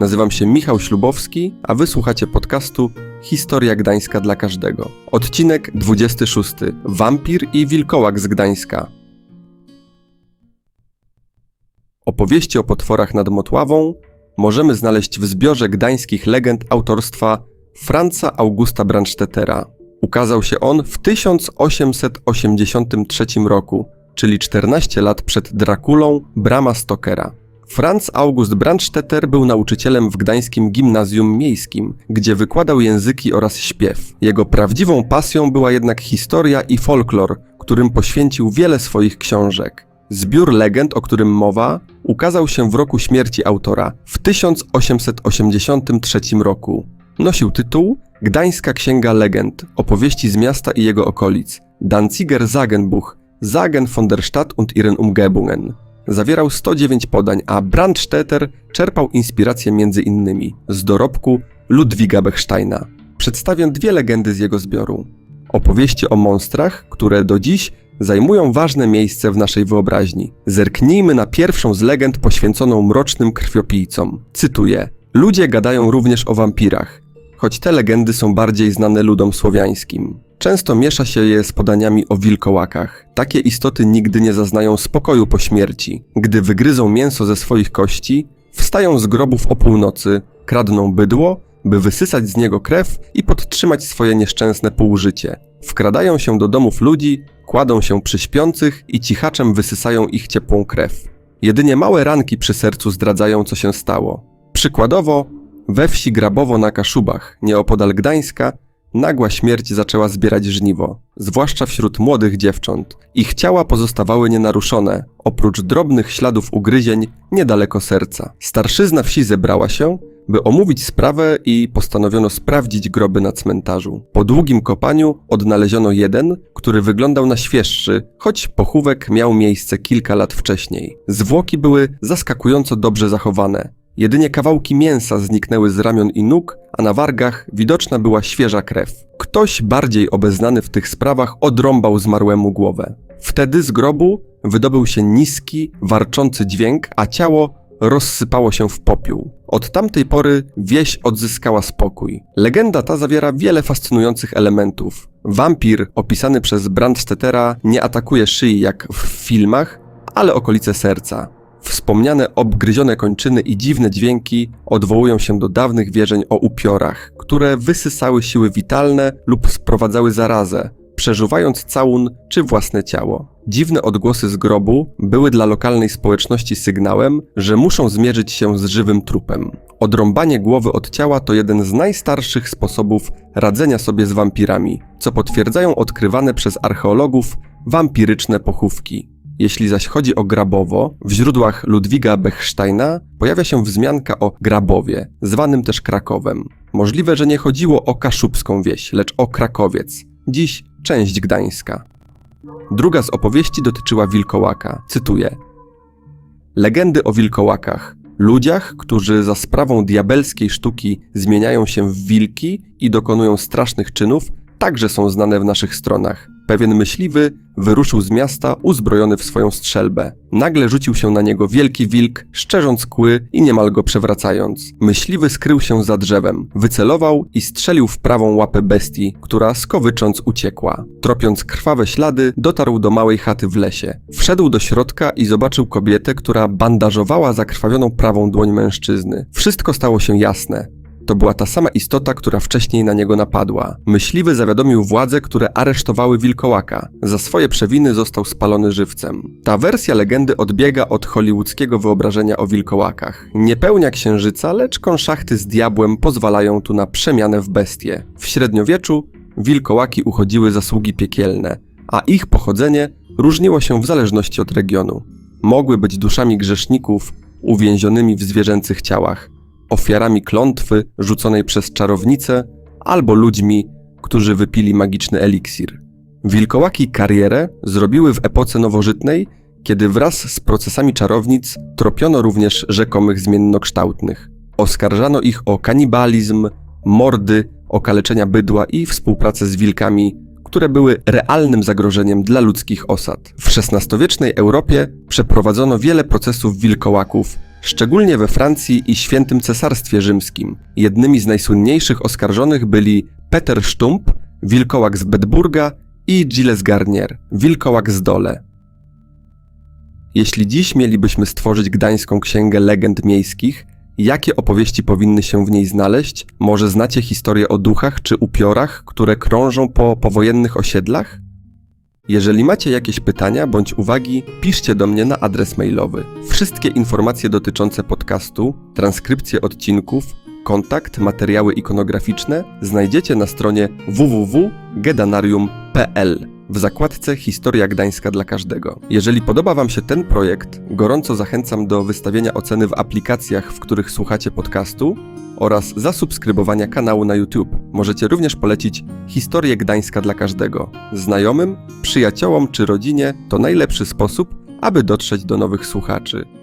Nazywam się Michał Ślubowski, a wysłuchacie podcastu Historia Gdańska dla każdego. Odcinek 26. Wampir i wilkołak z Gdańska. Opowieści o potworach nad Motławą możemy znaleźć w zbiorze gdańskich legend autorstwa Franza Augusta Brandstättera. Ukazał się on w 1883 roku, czyli 14 lat przed Drakulą Brama Stokera. Franz August Brandstetter był nauczycielem w gdańskim gimnazjum miejskim, gdzie wykładał języki oraz śpiew. Jego prawdziwą pasją była jednak historia i folklor, którym poświęcił wiele swoich książek. Zbiór legend, o którym mowa, ukazał się w roku śmierci autora w 1883 roku. Nosił tytuł Gdańska Księga Legend, opowieści z miasta i jego okolic, Danziger Sagenbuch, Sagen von der Stadt und ihren Umgebungen. Zawierał 109 podań, a Brandstetter czerpał inspirację innymi z dorobku Ludwiga Bechsteina. Przedstawię dwie legendy z jego zbioru. Opowieści o monstrach, które do dziś zajmują ważne miejsce w naszej wyobraźni. Zerknijmy na pierwszą z legend poświęconą mrocznym krwiopijcom. Cytuję: Ludzie gadają również o wampirach, choć te legendy są bardziej znane ludom słowiańskim. Często miesza się je z podaniami o wilkołakach. Takie istoty nigdy nie zaznają spokoju po śmierci. Gdy wygryzą mięso ze swoich kości, wstają z grobów o północy, kradną bydło, by wysysać z niego krew i podtrzymać swoje nieszczęsne półżycie. Wkradają się do domów ludzi, kładą się przy śpiących i cichaczem wysysają ich ciepłą krew. Jedynie małe ranki przy sercu zdradzają, co się stało. Przykładowo, we wsi Grabowo na Kaszubach, nieopodal Gdańska, nagła śmierć zaczęła zbierać żniwo, zwłaszcza wśród młodych dziewcząt. Ich ciała pozostawały nienaruszone, oprócz drobnych śladów ugryzień niedaleko serca. Starszyzna wsi zebrała się, by omówić sprawę i postanowiono sprawdzić groby na cmentarzu. Po długim kopaniu odnaleziono jeden, który wyglądał na świeższy, choć pochówek miał miejsce kilka lat wcześniej. Zwłoki były zaskakująco dobrze zachowane. Jedynie kawałki mięsa zniknęły z ramion i nóg, a na wargach widoczna była świeża krew. Ktoś bardziej obeznany w tych sprawach odrąbał zmarłemu głowę. Wtedy z grobu wydobył się niski, warczący dźwięk, a ciało rozsypało się w popiół. Od tamtej pory wieś odzyskała spokój. Legenda ta zawiera wiele fascynujących elementów. Wampir, opisany przez Brandstettera, nie atakuje szyi jak w filmach, ale okolice serca. Wspomniane obgryzione kończyny i dziwne dźwięki odwołują się do dawnych wierzeń o upiorach, które wysysały siły witalne lub sprowadzały zarazę, przeżuwając całun czy własne ciało. Dziwne odgłosy z grobu były dla lokalnej społeczności sygnałem, że muszą zmierzyć się z żywym trupem. Odrąbanie głowy od ciała to jeden z najstarszych sposobów radzenia sobie z wampirami, co potwierdzają odkrywane przez archeologów wampiryczne pochówki. Jeśli zaś chodzi o Grabowo, w źródłach Ludwiga Bechsteina pojawia się wzmianka o Grabowie, zwanym też Krakowem. Możliwe, że nie chodziło o kaszubską wieś, lecz o Krakowiec, dziś część Gdańska. Druga z opowieści dotyczyła wilkołaka. Cytuję: Legendy o wilkołakach, ludziach, którzy za sprawą diabelskiej sztuki zmieniają się w wilki i dokonują strasznych czynów, także są znane w naszych stronach. Pewien myśliwy wyruszył z miasta uzbrojony w swoją strzelbę. Nagle rzucił się na niego wielki wilk, szczerząc kły i niemal go przewracając. Myśliwy skrył się za drzewem, wycelował i strzelił w prawą łapę bestii, która skowycząc uciekła. Tropiąc krwawe ślady, dotarł do małej chaty w lesie. Wszedł do środka i zobaczył kobietę, która bandażowała zakrwawioną prawą dłoń mężczyzny. Wszystko stało się jasne. To była ta sama istota, która wcześniej na niego napadła. Myśliwy zawiadomił władze, które aresztowały wilkołaka. Za swoje przewiny został spalony żywcem. Ta wersja legendy odbiega od hollywoodzkiego wyobrażenia o wilkołakach. Nie pełnia księżyca, lecz konszachty z diabłem pozwalają tu na przemianę w bestie. W średniowieczu wilkołaki uchodziły zasługi piekielne, a ich pochodzenie różniło się w zależności od regionu. Mogły być duszami grzeszników uwięzionymi w zwierzęcych ciałach, ofiarami klątwy rzuconej przez czarownicę albo ludźmi, którzy wypili magiczny eliksir. Wilkołaki karierę zrobiły w epoce nowożytnej, kiedy wraz z procesami czarownic tropiono również rzekomych zmiennokształtnych. Oskarżano ich o kanibalizm, mordy, okaleczenia bydła i współpracę z wilkami, które były realnym zagrożeniem dla ludzkich osad. W XVI-wiecznej Europie przeprowadzono wiele procesów wilkołaków, szczególnie we Francji i Świętym Cesarstwie Rzymskim. Jednymi z najsłynniejszych oskarżonych byli Peter Stump, wilkołak z Bedburga i Gilles Garnier, wilkołak z Dole. Jeśli dziś mielibyśmy stworzyć gdańską księgę legend miejskich, jakie opowieści powinny się w niej znaleźć? Może znacie historię o duchach czy upiorach, które krążą po powojennych osiedlach? Jeżeli macie jakieś pytania bądź uwagi, piszcie do mnie na adres mailowy. Wszystkie informacje dotyczące podcastu, transkrypcje odcinków, kontakt, materiały ikonograficzne znajdziecie na stronie www.gedanarium.pl w zakładce Historia Gdańska dla każdego. Jeżeli podoba Wam się ten projekt, gorąco zachęcam do wystawienia oceny w aplikacjach, w których słuchacie podcastu oraz zasubskrybowania kanału na YouTube. Możecie również polecić Historię Gdańska dla każdego. Znajomym, przyjaciołom czy rodzinie to najlepszy sposób, aby dotrzeć do nowych słuchaczy.